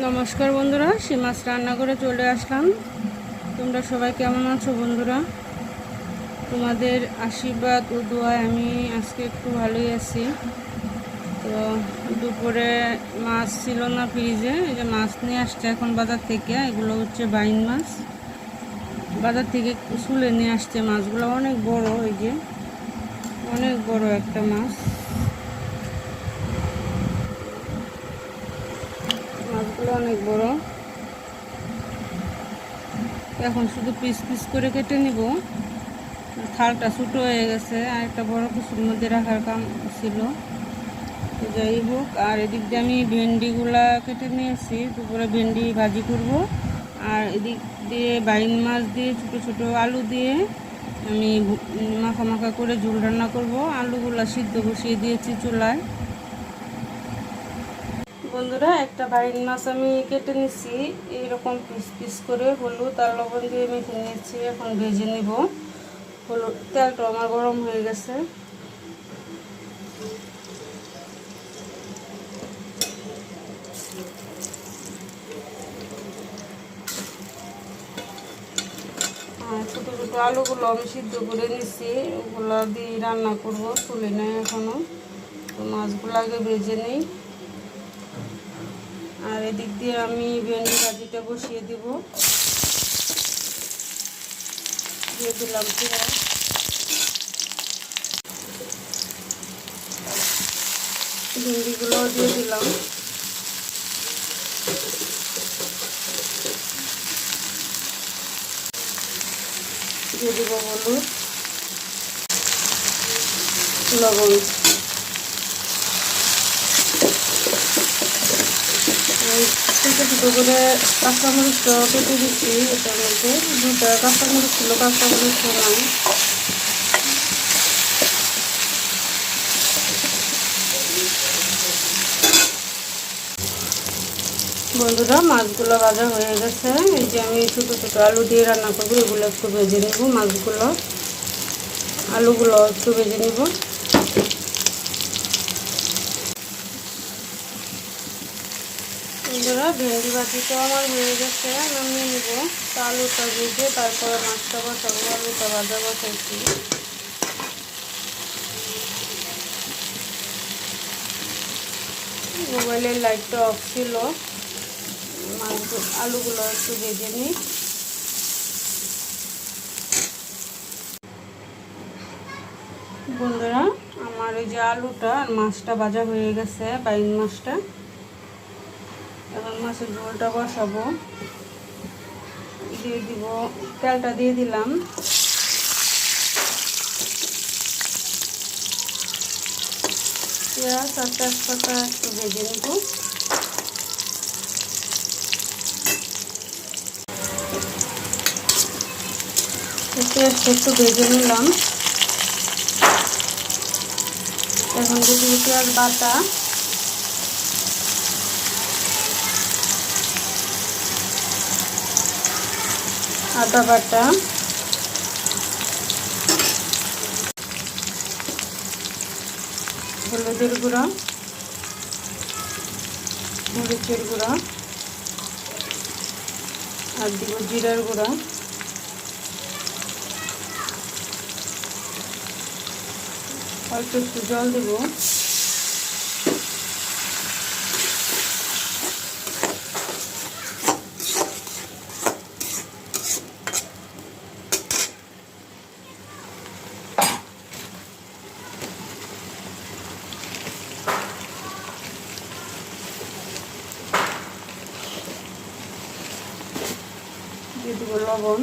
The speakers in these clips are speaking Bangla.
নমস্কার বন্ধুরা, সীমাস রান্নাঘরে চলে আসলাম। তোমরা সবাই কেমন আছো বন্ধুরা? তোমাদের আশীর্বাদ ও দোয়ায় আমি আজকে একটু ভালোই আছি। তো দুপুরে মাছ ছিল না ফ্রিজে, এই যে মাছ নিয়ে আসছে এখন বাজার থেকে, এগুলো হচ্ছে বাইন মাছ। বাজার থেকে শুলে নিয়ে আসছে মাছগুলো, অনেক বড় এই যে, অনেক বড় একটা মাছ মাছগুলো অনেক বড়। এখন শুধু পিস পিস করে কেটে নিব। থালটা ছোটো হয়ে গেছে আর একটা বড় কিছুর মধ্যে রাখার কাম ছিল। যাই হোক, আর এদিক দিয়ে আমি ভেন্ডিগুলা কেটে নিয়েছি। দুপুরে ভেন্ডি ভাজি করব। আর এদিক দিয়ে বাইন মাছ দিয়ে, ছোটো ছোটো আলু দিয়ে আমি মাখা মাখা করে ঝোল রান্না করব। আলুগুলা সিদ্ধ বসিয়ে দিয়েছি চুলায়। বন্ধুরা, একটা বাইন মাছ আমি কেটে নিচ্ছি। এইরকম পিস পিস করে হলুদ আর লবণ দিয়ে মেখে নিয়েছি। এখন ভেজে নেব। হলুদ তেলটা আমার গরম হয়ে গেছে। ছোটো ছোটো আলুগুলো আমি সিদ্ধ করে নিচ্ছি। ওগুলো দিয়ে রান্না করব, তুলে নেই এখনও মাছগুলো আগে ভেজে নিই। আর এদিক দিয়ে আমি ভেন্ডি ভাজিটা বসিয়ে দিব। দিয়ে দিলাম পেঁয়াজ ভেন্ডিগুলো দিয়ে দিলাম। দিয়ে দিব হলুদ। লবণ। ছোটো ছোটো করে কাঁচামরিচ কেটে দিচ্ছি এটার মধ্যে দুটা ছিল বন্ধুরা, মাছগুলো ভাজা হয়ে গেছে। এই যে আমি ছোটো ছোটো আলু দিয়ে রান্না করব, এগুলো একটু ভেজে নেব, মাছগুলো, আলুগুলো একটু ভেজে নেব। বন্ধুরা, ভেন্ডি ভাজিটা আমার হয়ে গেছে। নামিয়ে নেব তা আলুটা ভেজে, তারপরে মাছটা বসাবো, আলুটা ভাজা বসাইছি। মোবাইলের লাইটটা অফ ছিল। আলুগুলো একটু ভেজে নিই। বন্ধুরা, আমার এই যে আলুটা আর মাছটা ভাজা হয়ে গেছে, বাইন মাছটা। মাছের ঝোলটা বসাবো। দিয়ে দিব, তেলটা দিয়ে দিলাম। পেঁয়াজ আর তেজপাতা একটু ভেজে নেব। একটু ভেজে নিলাম। এখন দিয়ে দিব পেঁয়াজ বাটা। আদা বাটা। হলুদের গুঁড়া। মরিচের গুঁড়া। আর দিব জিরার গুঁড়া। অল্প একটু জল দেব। দিয়ে লবণ।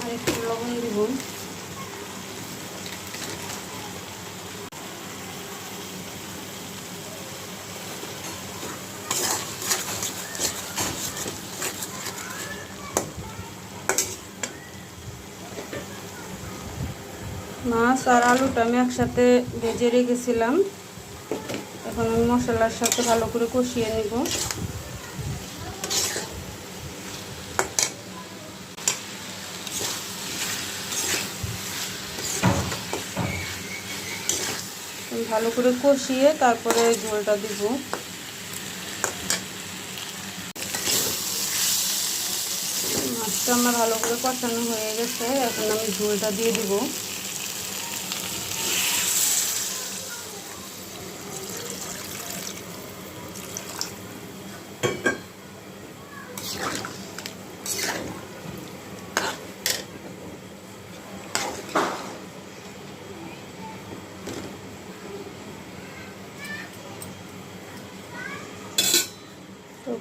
আর একটু লবণ দিব। মাছ আর আলুটা আমি একসাথে ভেজে রেখেছিলাম। এখন আমি মশলার সাথে ভালো করে কষিয়ে নিব। ভালো করে কষিয়ে তারপরে ঝোলটা দিব। মাছটা আমার ভালো করে কষানো হয়ে গেছে, এখন আমি ঝোলটা দিয়ে দিব।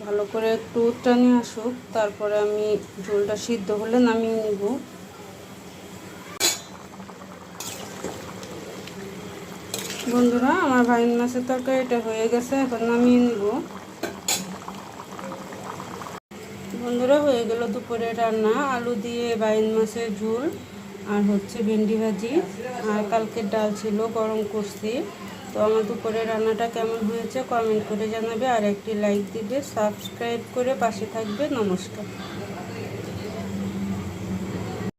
ভালো করে একটু টানে আসুক, তারপরে আমি ঝোলটা সিদ্ধ হলে নামিয়ে নিব। বন্ধুরা, আমার ভাইন মাছের তরকারিটা হয়ে গেছে, এখন নামিয়ে নিব। বন্ধুরা, হয়ে গেল দুপুরে রান্না, আলু দিয়ে বাইন মাছের ঝোল আর হচ্ছে ভেন্ডি ভাজি। আর কালকের ডাল ছিল গরম করছি তো আমার দুপুরের রান্নাটা কেমন হয়েছে কমেন্ট করে জানাবে আর একটি লাইক দিবে, সাবস্ক্রাইব করে পাশে থাকবে, নমস্কার।